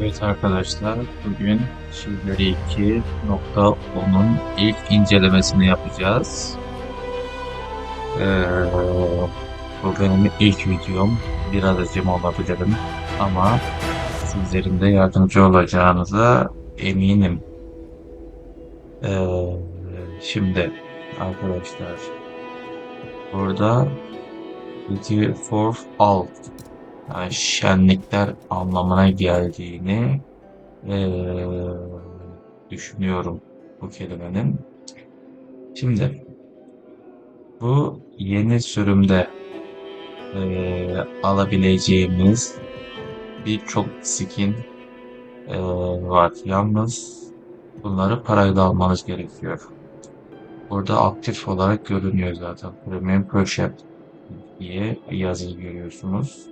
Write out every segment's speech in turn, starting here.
Evet arkadaşlar, bugün Şifre 2.10'un ilk incelemesini yapacağız. Ee, bu benim ilk videom. Biraz acım olabilirim ama sizlerin de yardımcı olacağınıza eminim. Ee, şimdi arkadaşlar, burada City for All yani şenlikler anlamına geldiğini eee, düşünüyorum bu kelimenin. Şimdi bu yeni sürümde eee, alabileceğimiz birçok skin eee, var. Yalnız bunları parayla almanız gerekiyor. Burada aktif olarak görünüyor zaten. Premium Purchase diye bir yazı görüyorsunuz.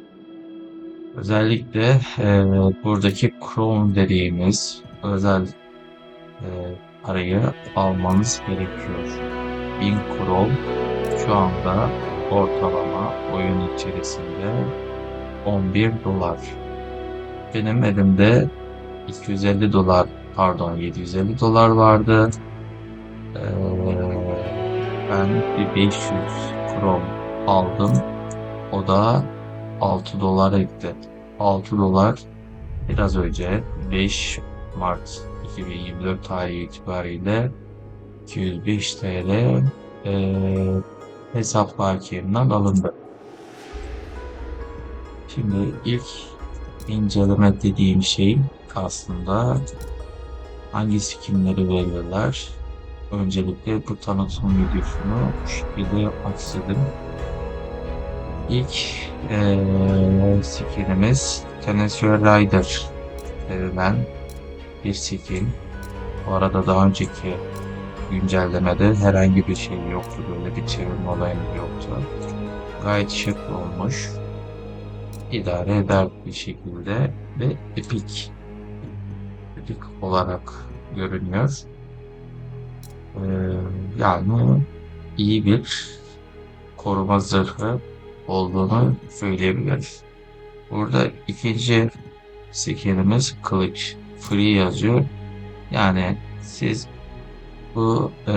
Özellikle e, buradaki Chrome dediğimiz özel e, parayı almanız gerekiyor. 1000 Chrome şu anda ortalama oyun içerisinde 11 dolar. Benim elimde 250 dolar pardon 750 dolar vardı. E, ben bir 500 Chrome aldım. O da 6 dolar etti. 6 dolar biraz önce 5 Mart 2024 tarihi itibariyle 205 TL eee hesap bakiyemden alındı. Şimdi ilk inceleme dediğim şey aslında hangi skinleri verirler. Öncelikle bu tanıtım videosunu bu şekilde yapmak istedim. İlk eee skinimiz Tennessee Rider denilen bir skin. Bu arada daha önceki güncellemede herhangi bir şey yoktu. Böyle bir çevirme olayı yoktu. Gayet şık olmuş. İdare eder bir şekilde ve epik epik olarak görünüyor. Eee, yani iyi bir koruma zırhı olduğunu söyleyebiliriz. Burada ikinci skinimiz kılıç. Free yazıyor. Yani siz bu e,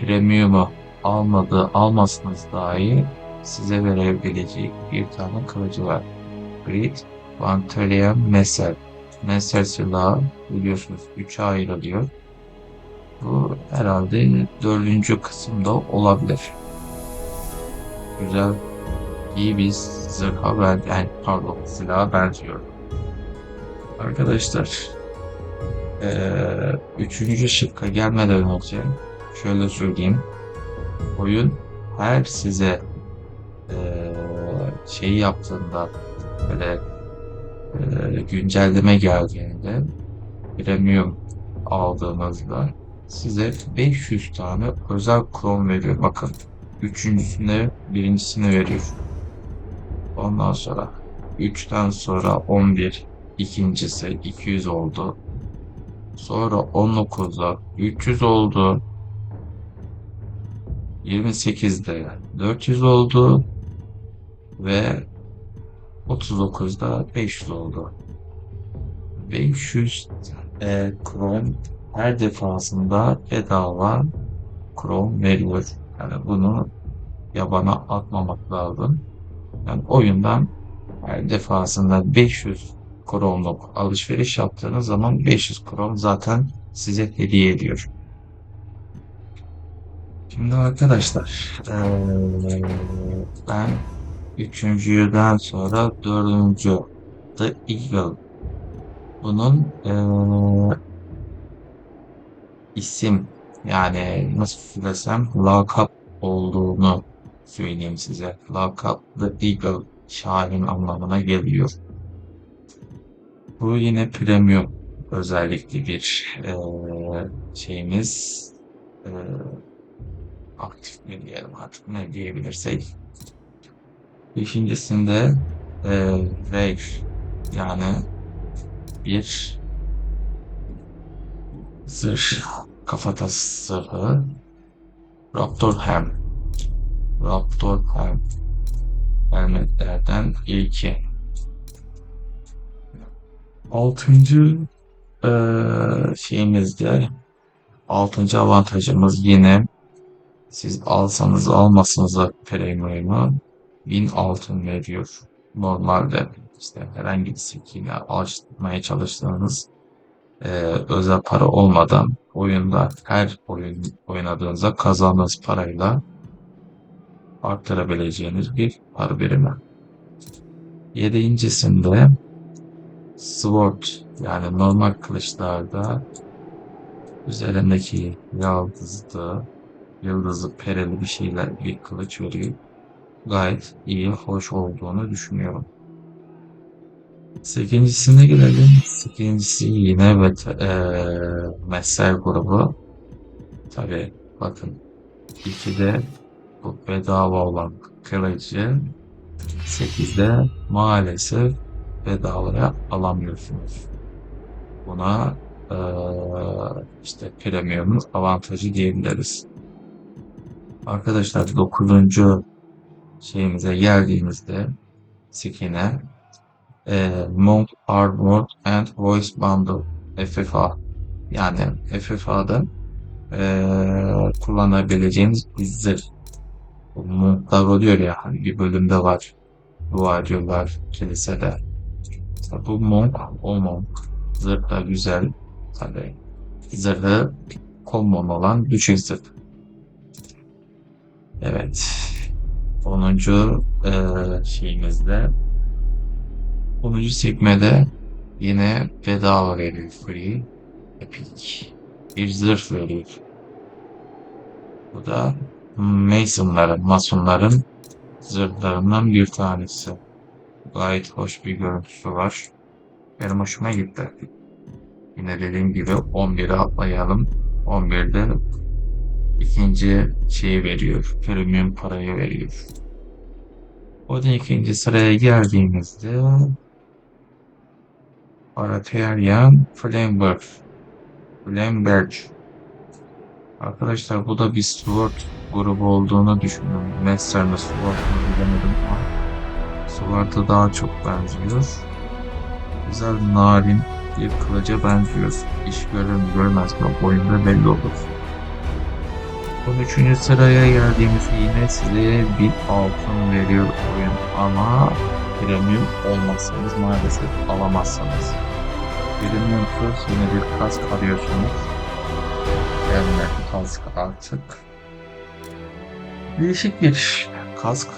premium'u almadı, almasınız dahi size verebilecek bir tane kılıcı var. Grid Vantalian Messer. Messer silahı biliyorsunuz 3'e ayrılıyor. Bu herhalde dördüncü kısımda olabilir. Güzel iyi bir zırha ben yani pardon silaha benziyor. Arkadaşlar eee üçüncü şıkka gelmeden önce şöyle söyleyeyim. Oyun her size eee şey yaptığında böyle eee, güncelleme geldiğinde premium aldığınızda size 500 tane özel klon veriyor. Bakın üçüncüsüne birincisini veriyor. Ondan sonra 3'ten sonra 11 ikincisi 200 oldu. Sonra 19'da 300 oldu. 28'de 400 oldu ve 39'da 500 oldu. 500 e, Chrome her defasında bedava Chrome veriyor. Yani bunu yabana atmamak lazım. Yani oyundan her defasında 500 kronluk alışveriş yaptığınız zaman 500 kron zaten size hediye ediyor. Şimdi arkadaşlar ben üçüncüden sonra dördüncü The Eagle bunun isim yani nasıl desem lakap olduğunu söyleyeyim size. Lakap The Eagle Şahin anlamına geliyor. Bu yine premium özellikli bir eee, şeyimiz. Eee, aktif mi diyelim artık ne diyebilirsek. Beşincisinde eee Rave yani bir zırh kafatası zırhı Raptor Hem Raptor Hem helmetlerden ilki. Altıncı eee şeyimizde altıncı avantajımız yine siz alsanız almasanız da premium'u 1000 altın veriyor. Normalde işte herhangi bir skill'e alıştırmaya çalıştığınız eee, özel para olmadan oyunda her oyun oynadığınızda kazandığınız parayla arttırabileceğiniz bir para birimi. Yedincisinde Sword yani normal kılıçlarda üzerindeki yıldızlı, yıldızlı pereli bir şeyler bir kılıç veriyor. Gayet iyi, hoş olduğunu düşünüyorum. Sekincisine gelelim. Sekincisi yine vet eee mesel grubu. Tabi bakın ikide bu bedava olan kılıcı 8'de maalesef bedavaya alamıyorsunuz. Buna işte premium avantajı diyebiliriz. Arkadaşlar 9. şeyimize geldiğimizde skin'e eee Mount Armored and Voice Bundle FFA yani FFA'da eee kullanabileceğiniz bir zırh. Bu montlar oluyor ya hani bir bölümde var. Dua ediyorlar kilisede. İşte bu monk, o monk. Zırh da güzel. Tabii zırhı common olan düşük zırh. Evet. 10. eee şeyimizde 10. sekmede yine bedava veriyor free. Epic. Bir zırh veriyor. Bu da Masonların, Masonların zırhlarından bir tanesi. Gayet hoş bir görüntüsü var. Benim hoşuma gitti. Yine dediğim gibi 11'e atlayalım. 11'de ikinci şeyi veriyor. Premium parayı veriyor. O da ikinci sıraya geldiğimizde Aratarian Flamberg. Flamberg. Arkadaşlar bu da bir Sword grubu olduğunu düşünüyorum. Master mi Sword mu bilemedim ama Sword'a daha çok benziyor. Güzel narin bir kılıca benziyor. İş görür mü görmez mi oyunda belli olur. 13. sıraya geldiğimizde yine size bir altın veriyor oyun ama premium olmazsanız maalesef alamazsınız. Premiumsuz yine bir kask arıyorsunuz. Gelme kask artık. Değişik bir kask.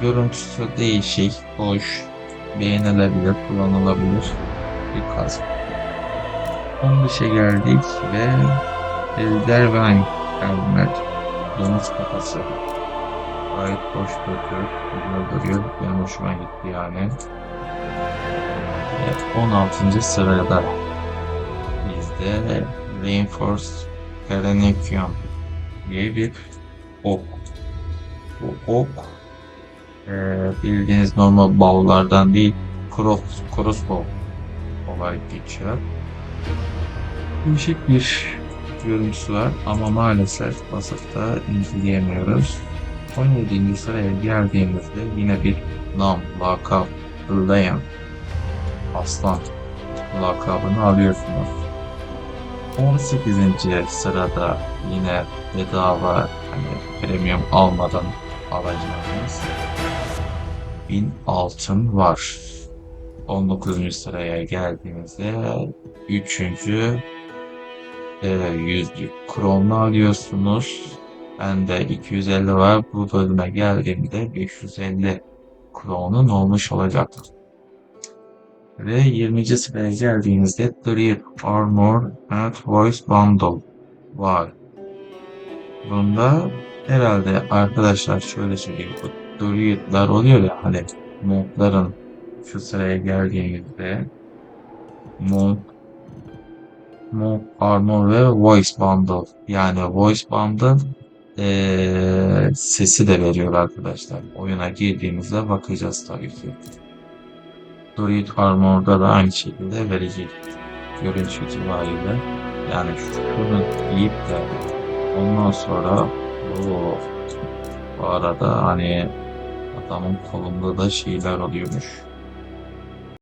Görüntüsü değişik, hoş, beğenilebilir, kullanılabilir bir kask. 15'e geldik ve Elderwine Helmet Domuz kafası. Gayet hoş duruyor, güzel duruyor. Benim hoşuma gitti yani. Ve 16. sırada bizde Reinforced Perennium diye bir ok. Bu ok eee, bildiğiniz normal bavlardan değil cross, crossbow olarak geçiyor. Değişik bir görüntüsü var ama maalesef basıp da inceleyemiyoruz. 17. sıraya geldiğimizde yine bir nam, lakap, Lion, aslan lakabını alıyorsunuz. 18. sırada yine bedava hani premium almadan alacağınız 1000 altın var. 19. sıraya geldiğimizde 3. E, yüzlük Chrome'u alıyorsunuz. Bende 250 var. Bu bölüme geldiğimde 550 Chrome'un olmuş olacak. Ve 20. sıraya geldiğimizde Dread Armor and Voice Bundle var. Bunda herhalde arkadaşlar şöyle söyleyeyim. Bu Dread'ler oluyor ya hani monkların şu sıraya geldiğimizde monk Monk Armor ve Voice Bundle. Yani Voice Bundle eee, sesi de veriyor arkadaşlar. Oyuna girdiğimizde bakacağız tabii ki. Druid Armor'da da aynı şekilde verecek. Görünüş itibariyle. Yani şunu giyip de ondan sonra o bu arada hani adamın kolunda da şeyler oluyormuş.